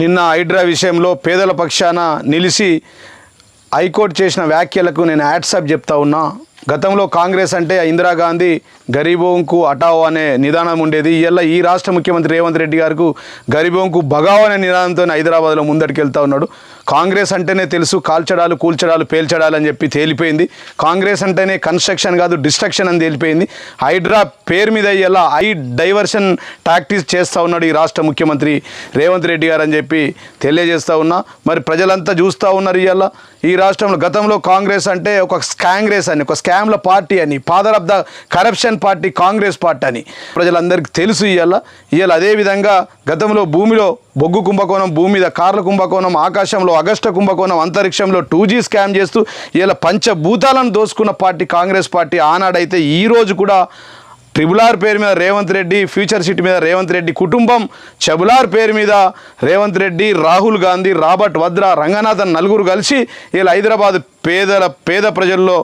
నిన్న హైడ్రా విషయంలో పేదల పక్షాన నిలిచి హైకోర్టు చేసిన వ్యాఖ్యలకు నేను యాడ్సప్ చెప్తా ఉన్నా. గతంలో కాంగ్రెస్ అంటే ఇందిరాగాంధీ గరీబోంకు అటావో అనే నిదానం ఉండేది. ఇలా ఈ రాష్ట్ర ముఖ్యమంత్రి రేవంత్ రెడ్డి గారికి గరీబోంకు బగావ్ అనే నిదానంతో హైదరాబాద్లో ముందటికి వెళ్తా ఉన్నాడు. కాంగ్రెస్ అంటేనే తెలుసు కాల్చడాలు కూల్చడాలు పేల్చడాలు అని చెప్పి తేలిపోయింది. కాంగ్రెస్ అంటేనే కన్స్ట్రక్షన్ కాదు డిస్ట్రక్షన్ అని తేలిపోయింది. హైడ్రా పేరు మీద ఇలా ఐ డైవర్షన్ టాక్టిక్స్ చేస్తూ ఉన్నాడు ఈ రాష్ట్ర ముఖ్యమంత్రి రేవంత్ రెడ్డి గారు అని చెప్పి తెలియజేస్తూ ఉన్నా. మరి ప్రజలంతా చూస్తూ ఉన్నారు ఇవాళ ఈ రాష్ట్రంలో గతంలో కాంగ్రెస్ అంటే ఒక స్కాంగ్రెస్ అని ఒక స్కామ్ల పార్టీ అని father of the corruption party Congress party అని ప్రజలందరికీ తెలుసు ఇవాళ ఇవాళ అదేవిధంగా గతంలో భూమిలో బొగ్గు కుంభకోణం భూమి మీద కార్ల కుంభకోణం ఆకాశంలో అగస్ట కుంభకోణం అంతరిక్షంలో టూ జీ స్కామ్ చేస్తూ ఇలా పంచభూతాలను దోసుకున్న పార్టీ కాంగ్రెస్ పార్టీ ఆనాడైతే ఈరోజు కూడా ట్రిబుల్ ఆర్ పేరు మీద రేవంత్ రెడ్డి ఫ్యూచర్ సిటీ మీద రేవంత్ రెడ్డి కుటుంబం చెబులార్ పేరు మీద రేవంత్ రెడ్డి రాహుల్ గాంధీ రాబర్ట్ వద్ర రంగనాథన్ నలుగురు కలిసి ఇలా హైదరాబాద్ పేదల పేద ప్రజల్లో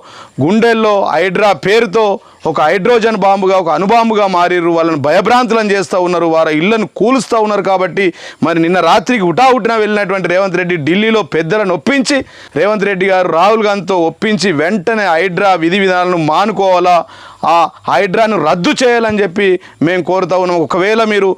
గుండెల్లో హైడ్రా పేరుతో ఒక హైడ్రోజన్ బాంబుగా ఒక అణుబాంబుగా మారిర్రు. వాళ్ళని భయభ్రాంతులను చేస్తూ ఉన్నారు. వారి ఇళ్ళను కూలుస్తూ ఉన్నారు కాబట్టి మరి నిన్న రాత్రికి ఉటాహుటిన వెళ్ళినటువంటి రేవంత్ రెడ్డి ఢిల్లీలో పెద్దలను ఒప్పించి రేవంత్ రెడ్డి గారు రాహుల్ గాంధీతో ఒప్పించి వెంటనే హైడ్రా విధి విధానాలను మానుకోవాలా? ఆ హైడ్రాను రద్దు చేయాలని చెప్పి మేము కోరుతా ఉన్నాం. ఒకవేళ మీరు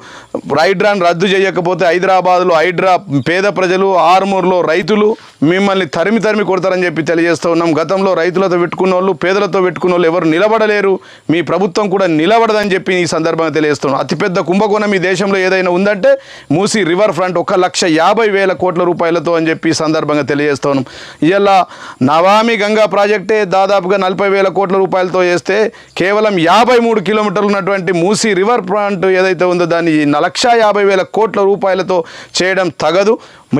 హైడ్రాను రద్దు చేయకపోతే హైదరాబాద్లో హైడ్రా పేద ప్రజలు ఆర్మూర్లో రైతులు మిమ్మల్ని తరిమి తరిమి కొడతారని చెప్పి తెలియజేస్తూ ఉన్నాం. గతంలో రైతులతో పెట్టుకున్న వాళ్ళు పేదలతో పెట్టుకున్న వాళ్ళు ఎవరు నిలబడలేరు. మీ ప్రభుత్వం కూడా నిలబడదని చెప్పి ఈ సందర్భంగా తెలియజేస్తున్నాం అతిపెద్ద కుంభకోణం ఈ దేశంలో ఏదైనా ఉందంటే మూసి రివర్ ఫ్రంట్ ఒక లక్ష యాభై వేల కోట్ల రూపాయలతో అని చెప్పి ఈ సందర్భంగా తెలియజేస్తున్నాం ఇలా నవామి గంగా ప్రాజెక్టే దాదాపుగా నలభై వేల కోట్ల రూపాయలతో చేస్తే కేవలం యాభై మూడు కిలోమీటర్లు ఉన్నటువంటి మూసి రివర్ ఫ్రంట్ ఏదైతే ఉందో దాన్ని లక్ష యాభై వేల కోట్ల రూపాయలతో చేయడం తగదు.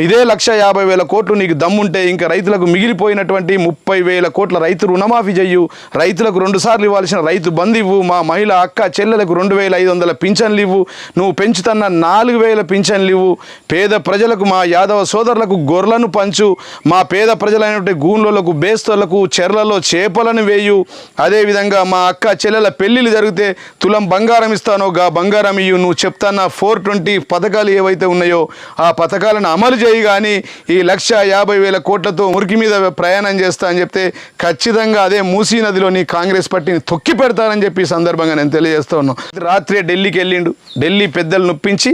ఇదే లక్ష యాభై వేల కోట్లు నీకు దమ్ముంటే ఇంకా రైతులకు మిగిలిపోయినటువంటి ముప్పై వేల కోట్ల రైతు రుణమాఫీ చెయ్యు. రైతులకు రెండు సార్లు ఇవ్వాల్సిన రైతు బంధు ఇవ్వు మా మహిళ అక్క చెల్లెలకు రెండు వేల ఐదు వందల పింఛన్లు ఇవ్వు నువ్వు పెంచుతున్న నాలుగు వేల పింఛన్లు ఇవ్వు పేద ప్రజలకు మా యాదవ సోదరులకు గొర్రెలను పంచు. మా పేద ప్రజలైనటువంటి గూన్లకు బేస్తులకు చెర్లలో చేపలను వేయు. అదేవిధంగా మా అక్క ఆ చెల్లెల పెళ్ళిళ్ళు జరిగితే తులం బంగారం ఇస్తానో గా బంగారం ఇయ్యు నువ్వు చెప్తాన్న ఫోర్ ట్వంటీ పథకాలు ఏవైతే ఉన్నాయో ఆ పథకాలను అమలు చేయి కానీ ఈ లక్ష యాభై వేల కోట్లతో మురికి మీద ప్రయాణం చేస్తా అని చెప్తే ఖచ్చితంగా అదే మూసీ నదిలోని కాంగ్రెస్ పార్టీని తొక్కి పెడతారని చెప్పి సందర్భంగా నేను తెలియజేస్తా ఉన్నాను. రాత్రే ఢిల్లీకి వెళ్ళిండు. ఢిల్లీ పెద్దలు నొప్పించి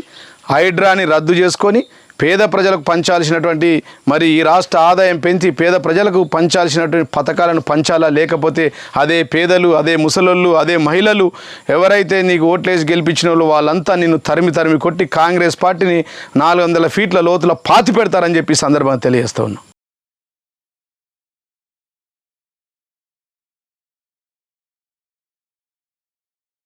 హైడ్రాని రద్దు చేసుకొని పేద ప్రజలకు పంచాల్సినటువంటి మరి ఈ రాష్ట్ర ఆదాయం పెంచి పేద ప్రజలకు పంచాల్సినటువంటి పథకాలను పంచాలా? లేకపోతే అదే పేదలు అదే ముసలోళ్ళు అదే మహిళలు ఎవరైతే నీకు ఓట్లేసి గెలిపించిన వాళ్ళు వాళ్ళంతా నిన్ను తరిమి తరిమి కొట్టి కాంగ్రెస్ పార్టీని నాలుగు వందల ఫీట్ల లోతుల పాతి పెడతారని చెప్పి సందర్భంగా తెలియజేస్తూ